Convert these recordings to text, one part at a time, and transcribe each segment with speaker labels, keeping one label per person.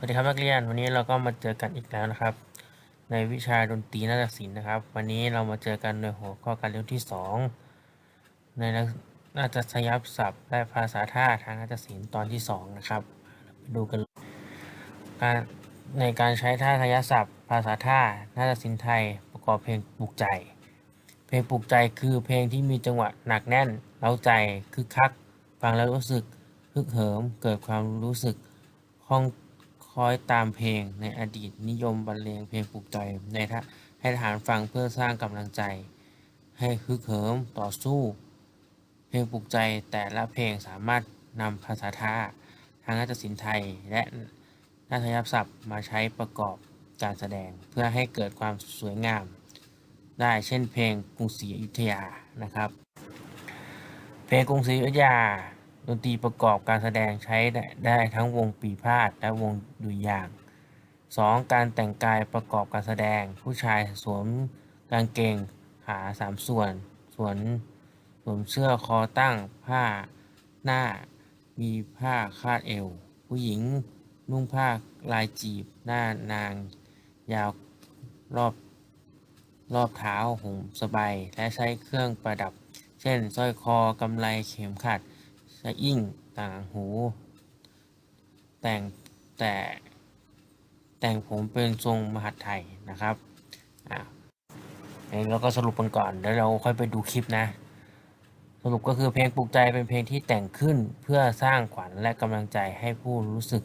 Speaker 1: สวัสดีครับนักเรียนวันนี้เราก็มาเจอกันอีกแล้วนะครับ ในวิชาดนตรีนาฏศิลป์นะครับ วันนี้เรามาเจอกันในหัวข้อการเรียนที่สองในนาฏศยับศัพท์และภาษาท่าทางนาฏศิลป์ตอนที่สองนะครับไปดูกันการในการใช้ท่าทายศัพท์ ภาษาท่านาฏศิลป์ไทยประกอบเพลงปลุกใจ เพลงปลุกใจคือเพลงที่มีจังหวะหนักแน่นเร้าใจคึกคัก ฟังแล้วรู้สึกฮึกเหิมเกิดความรู้สึกคล่อง คล้อยตามเพลงในอดีตนิยมบรรเลงเพลงปลุกใจในทให้ทหารฟังเพื่อสร้างกำลังใจ ให้ฮึกเหิมต่อสู้ เพลงปลุกใจแต่ละเพลงสามารถนำภาษาท่าทางนาฏศิลป์ไทยและนาฏยศัพท์มาใช้ประกอบการแสดงเพื่อให้เกิดความสวยงาม ได้เช่นเพลงกรุงศรีอยุธยานะครับ เพลงกรุงศรีอยุธยา ดนตรีประกอบการแสดงใช้ได้ไดทั้งวงปีพาดและวงดุริยาง 2. การแต่งกายประกอบการแสดง ผู้ชายสวมกางเกงขาสามส่วน ส่วนสวมเสื้อคอตั้งผ้าหน้า มีผ้าคาดเอว ผู้หญิงนุ่งผ้าลายจีบหน้านาง ยาวรอบรอบเท้าห่มสบายและใช้เครื่องประดับ เช่นสร้อยคอกำไลเข็มขัด สะอิ่งต่างหู แต่งแต่แต่งผมเป็นทรงมหัดไทยนะครับอะเราก็สรุปกันก่อนแล้วเราค่อยไปดูคลิปนะ สรุปก็คือเพลงปลุกใจเป็นเพลงที่แต่งขึ้นเพื่อสร้างขวัญและกำลังใจให้ผู้รู้สึก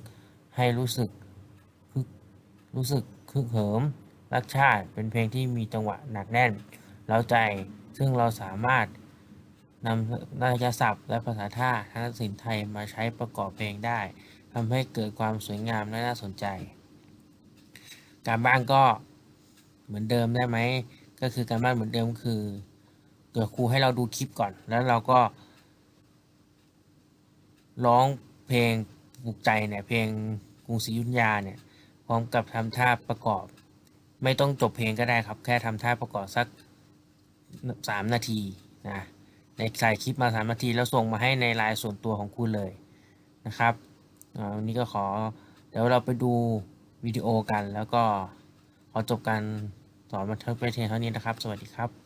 Speaker 1: ให้รู้สึกคึกรู้สึกคึกเหิมรักชาติเป็นเพลงที่มีจังหวะหนักแน่นเร้าใจซึ่งเราสามารถ นำนาฏศัพท์และภาษาท่าทางศิลป์ไทยมาใช้ประกอบเพลงได้ทำให้เกิดความสวยงามและน่าสนใจ การบ้านก็เหมือนเดิมได้ไหม ก็คือการบ้านเหมือนเดิมคือเดี๋ยวครูให้เราดูคลิปก่อน แล้วเราก็ ร้องเพลงปลุกใจเนี่ยเพลงกรุงศรีอยุธยาเนี่ยพร้อมกับทำท่าประกอบ ไม่ต้องจบเพลงก็ได้ครับ แค่ทำท่าประกอบสักสามนาทีนะ ในใส่คลิปมาสามนาทีแล้วส่งมาให้ในไลน์ส่วนตัวของคุณเลยนะครับวันนี้ก็ขอเดี๋ยวเราไปดูวิดีโอกันแล้วก็ขอจบการสอนมาเท่าไปเพียงเท่านี้นะครับ สวัสดีครับ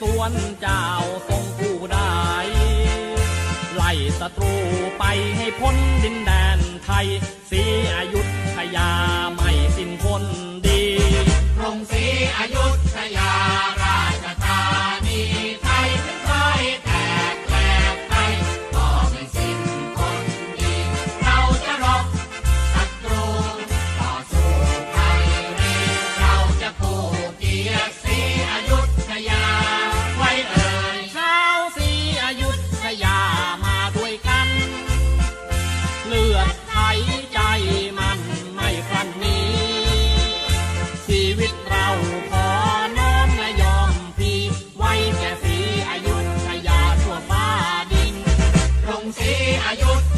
Speaker 2: สว
Speaker 3: นเจ้า
Speaker 4: ทรงผู้ได้ไล่ศัตรูไปให้พ้นดินแดนไทยศรีอยุธยาไม่สิ้นค
Speaker 2: sea yo